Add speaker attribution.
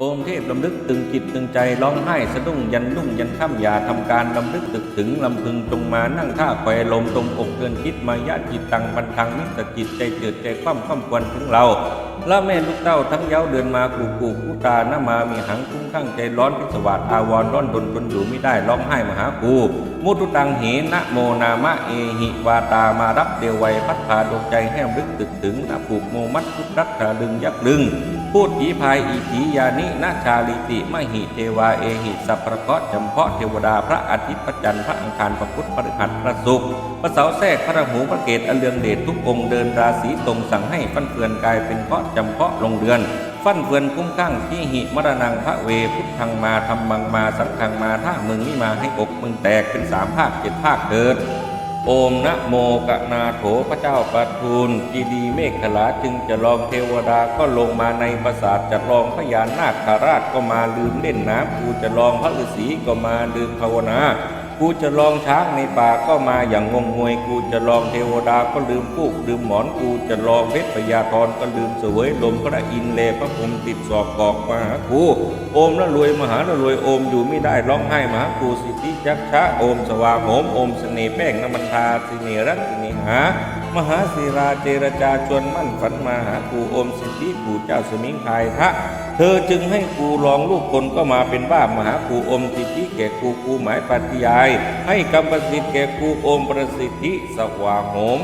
Speaker 1: โอมเทพลำลึกตึงจิตตึงใจร้องไห้สะดุ้งยันลุ่งยันค่ำอย่าทำการลำลึกตึกถึงลำพึงจงมานั่งท่าแควลมตรงอกเตือนคิดมายาจิตตังบันทังมิตรจิตใจเจิดใจคว่ำคว่ำควรถึงเราและแม่ลูกเต้าทั้งเย้าเดินมากูกูกูตาหน้ามามีหังคุ้งข้างใจร้อนพิศวาสอาวรร้อนดนทนอยู่ไม่ได้ร้องไห้มาหากู มุตุตังเหนะโมนามะเอหิวาตามารับเดวไวยพัดพาดวงใจแห้มลึกตึกถึงนะผูกโมมัดพุทรักขาดึงยักษ์ลึง พูดผีพายอีผียานินาชาลิติมหิเทวาเอหิสัพพะเคราะห์จำเพาะเทวดาพระอาทิตย์พระจันทร์พระอังคารพระพุทธพระฤหัสพระศุกร์พระเสาแทรกพระหูพระเกตอเลืองเดชทุกองค์เดินราศีตรงสั่งให้ฟันเฟือนกายเป็นเคราะห์จำเพาะลงเดือน ฟันเฟือนคุ้มข้างที่หิมรณังพระเวพุทธังมาธรรมังมาสังฆังมาถ้ามึงนี่มาให้อกมึงแตกเป็นสามภาคเจ็ดภาคเถิดโอมนะโมกนาโถพระเจ้าประทูลจีดีเมฆขลาจึงจะลองเทวดาก็ลงมาในปราสาทจะลองพญานาคาราชก็มาลืมเล่นน้ำกูจะลองพระฤาษีก็มาลืมภาวนา กูจะลองช้างในป่าก็มาอย่างงงงวย กูจะลองเทวดาก็ลืมพูกลืมหมอน กูจะลองเพชรพยาธรก็ลืมเสวยลมพระอินเลพระพรมติดศอกกอกมาหากูโอมละรวยมหาละรวยโอมอยู่ไม่ได้ร้องไห้มหากูสิทธิยักษ์ชะโอมสว่างโหมโอมเสน่ห์แป้งน้ำมันทาสิเนรักสิเนหามหาศิราเจรจาชวนมั่นฝันมาหากูโอมสิทธิกูเจ้าสมิงพายทะ เธอจึงให้กูลองลูกคนก็มาเป็นบ้ามหากูอมสิทธิแก่กูกูหมายปฏิยายให้กรรมประสิทธิแก่กูอมประสิทธิสว่างโหม